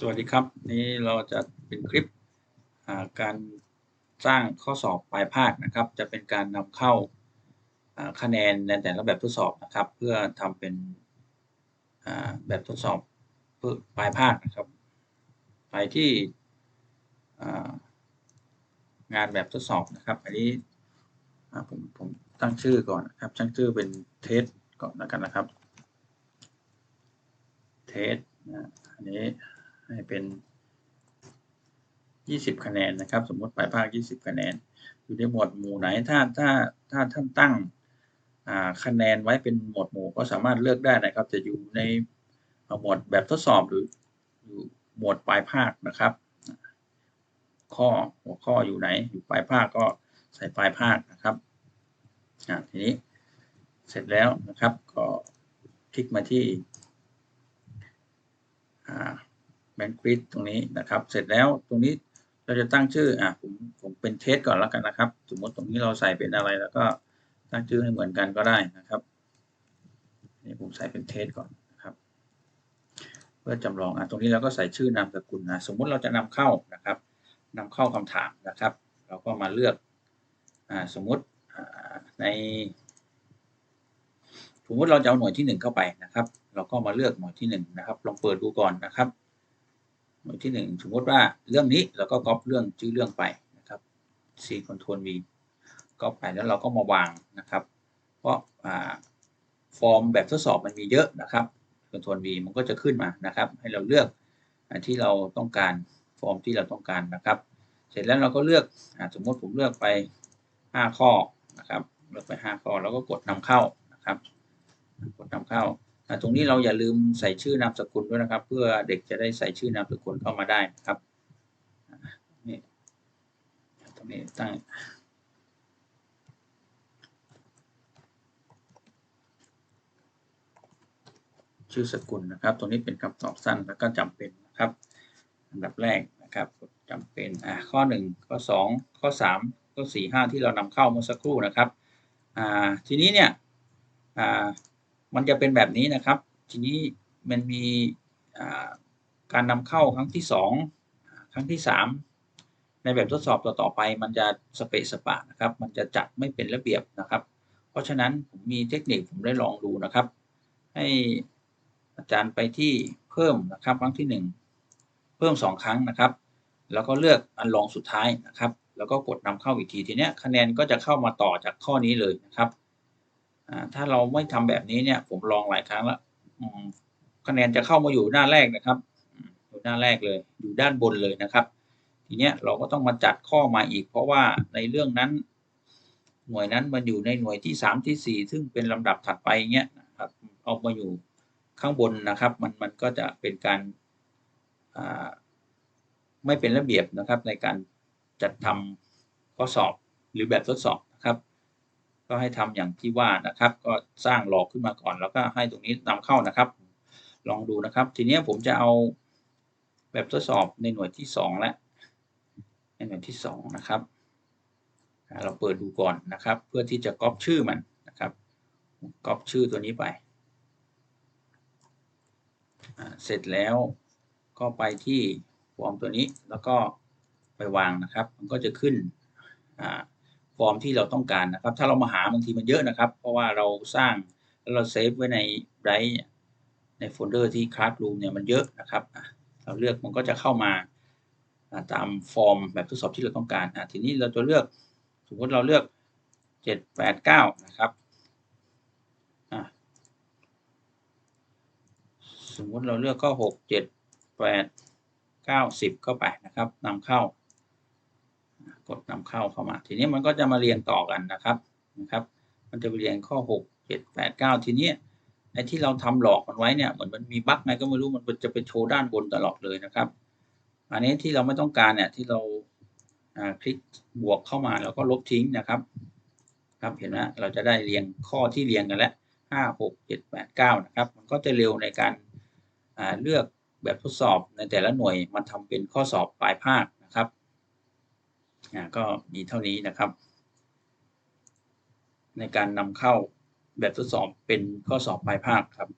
สวัสดีครับ นี้เราจะเป็นคลิปาการสร้างข้อสอบปลายภาคนะครับ จะเป็นการนำเข้าคะแนนในแต่ละแบบทดสอบนะครับ เพื่อทำเป็นแบบทดสอบเพื่อปลายภาคนะครับ ไปที่งานแบบทดสอบนะครับ อันนี้ผมผมตั้งชื่อก่อนนะครับตั้งชื่อเป็นเทสก่อนแล้วกันนะครับเทสอันนี้ ให้เป็น 20 คะแนนนะครับ สมมติปลายภาค 20 คะแนน อยู่ในหมวดหมู่ไหนถ้าถ้าถ้าท่านตั้งคะแนนไว้เป็นหมวดหมู่ก็สามารถเลือกได้นะครับ จะอยู่ในหมวดแบบทดสอบหรืออยู่หมวดปลายภาคนะครับ ข้อหัวข้ออยู่ไหน อยู่ปลายภาคก็ใส่ปลายภาคนะครับทีนี้เสร็จแล้วนะครับก็คลิกมาที่ แบนควิดตรงนี้นะครับ เสร็จแล้วตรงนี้เราจะตั้งชื่ออะผมผมเป็นเทสก่อนแล้วกันนะครับ สมมติตรงนี้เราใส่เป็นอะไรแล้วก็ตั้งชื่อให้เหมือนกันก็ได้นะครับนี่ผมใส่เป็นเทสก่อนนะครับ เพื่อจำลองอะตรงนี้เราก็ใส่ชื่อนามสกุลนะสมมุติเราจะนำเข้านะครับนำเข้าคำถามนะครับ เราก็มาเลือกอ่าสมมุติในสมมติเราจะเอาหน่วยที่หนึ่งเข้าไปนะครับ เราก็มาเลือกหน่วยที่หนึ่งนะครับ ลองเปิดดูก่อนนะครับ หน่วยที่หนึ่งสมมติว่าเรื่องนี้เราก็ก๊อปเรื่องชื่อเรื่องไปนะครับ C Ctrl V ก๊อปไปแล้วเราก็มาวางนะครับ เพราะฟอร์มแบบทดสอบมันมีเยอะนะครับ Ctrl V มันก็จะขึ้นมานะครับ ให้เราเลือกที่เราต้องการฟอร์มที่เราต้องการนะครับ เสร็จแล้วเราก็เลือกอสมมติผมเลือกไป 5 ข้อนะครับ เลือกไป 5 ข้อแล้วก็กดนำเข้านะครับ กดนำเข้า ตรงนี้เราอย่าลืมใส่ชื่อนามสกุลด้วยนะครับ เพื่อเด็กจะได้ใส่ชื่อนามสกุลเข้ามาได้ครับนี่ตรงนี้ตั้งชื่อสกุลนะครับ ตรงนี้เป็นคำตอบสั้นแล้วก็จำเป็นนะครับ อันดับแรกนะครับจำเป็นอ่าข้อ 1 ข้อ 2 ข้อ 3 ข้อ 4 5 ที่เรานำเข้าเมื่อสักครู่นะครับอ่าทีนี้เนี่ยอ่า มันจะเป็นแบบนี้นะครับ ทีนี้มันมีการนำเข้าครั้งที่ 2 ครั้งที่ 3 ในแบบทดสอบต่อๆไป มันจะสเปซสปะนะครับ มันจะจัดไม่เป็นระเบียบนะครับ เพราะฉะนั้นผมมีเทคนิคผมได้ลองดูนะครับ ให้อาจารย์ไปที่เพิ่มนะครับ ครั้งที่ 1 เพิ่ม 2 ครั้งนะครับ แล้วก็เลือกอันรองสุดท้ายนะครับ แล้วก็กดนำเข้าอีกทีทีนี้คะแนนก็จะเข้ามาต่อจากข้อนี้เลยนะครับ ถ้าเราไม่ทำแบบนี้เนี่ย ผมลองหลายครั้งแล้วคะแนนจะเข้ามาอยู่หน้าแรกนะครับ อยู่หน้าแรกเลย อยู่ด้านบนเลยนะครับ ทีเนี้ยเราก็ต้องมาจัดข้อมาอีก เพราะว่าในเรื่องนั้น หน่วยนั้นมันอยู่ในหน่วยที่สามที่สี่ซึ่งเป็นลำดับถัดไปเงี้ยนะครับเอามาอยู่ข้างบนนะครับ มันมันก็จะเป็นการไม่เป็นระเบียบนะครับ ในการจัดทำข้อสอบหรือแบบทดสอบนะครับ ก็ให้ทำอย่างที่ว่านะครับ ก็สร้างหลอกขึ้นมาก่อน แล้วก็ให้ตรงนี้นำเข้านะครับ ลองดูนะครับ ทีนี้ผมจะเอาแบบทดสอบในหน่วยที่สองและในหน่วยที่สองนะครับเราเปิดดูก่อนนะครับ เพื่อที่จะก๊อปชื่อมันนะครับก๊อปชื่อตัวนี้ไปเสร็จแล้วก็ไปที่ฟอร์มตัวนี้แล้วก็ไปวางนะครับ มันก็จะขึ้นอ่า ฟอร์มที่เราต้องการนะครับ ถ้าเรามาหาบางทีมันเยอะนะครับ เพราะว่าเราสร้างแล้วเราเซฟไว้ในไรในโฟลเดอร์ที่ Classroom เนี่ยมันเยอะนะครับ เราเลือกมันก็จะเข้ามาตามฟอร์มแบบทดสอบที่เราต้องการ ทีนี้เราจะเลือกสมมติเราเลือก 7 8 9 นะครับสมมติเราเลือกก็ 6 7 8 9 10 เข้าไปนะครับนำเข้า กดนำเข้าเข้ามา ทีนี้มันก็จะมาเรียงต่อกันนะครับนะครับ มันจะเรียงข้อ 6 7 8 9 ทีนี้ไอ้ที่เราทำหลอกมันไว้เนี่ยเหมือนมันมีบั๊กไงก็ไม่รู้มันจะไปโชว์ด้านบนตลอดเลยนะครับ อันนี้ที่เราไม่ต้องการเนี่ยที่เราคลิกบวกเข้ามาแล้วก็ลบทิ้งนะครับครับเห็นไหมเราจะได้เรียงข้อที่เรียงกันแล้วห้าหกเจ็ดแปดเก้านะครับ มันก็จะเร็วในการเลือกแบบทดสอบในแต่ละหน่วยมันทำเป็นข้อสอบปลายภาคนะครับ ก็มีเท่านี้นะครับ ในการนำเข้าแบบทดสอบเป็นข้อสอบปลายภาคครับ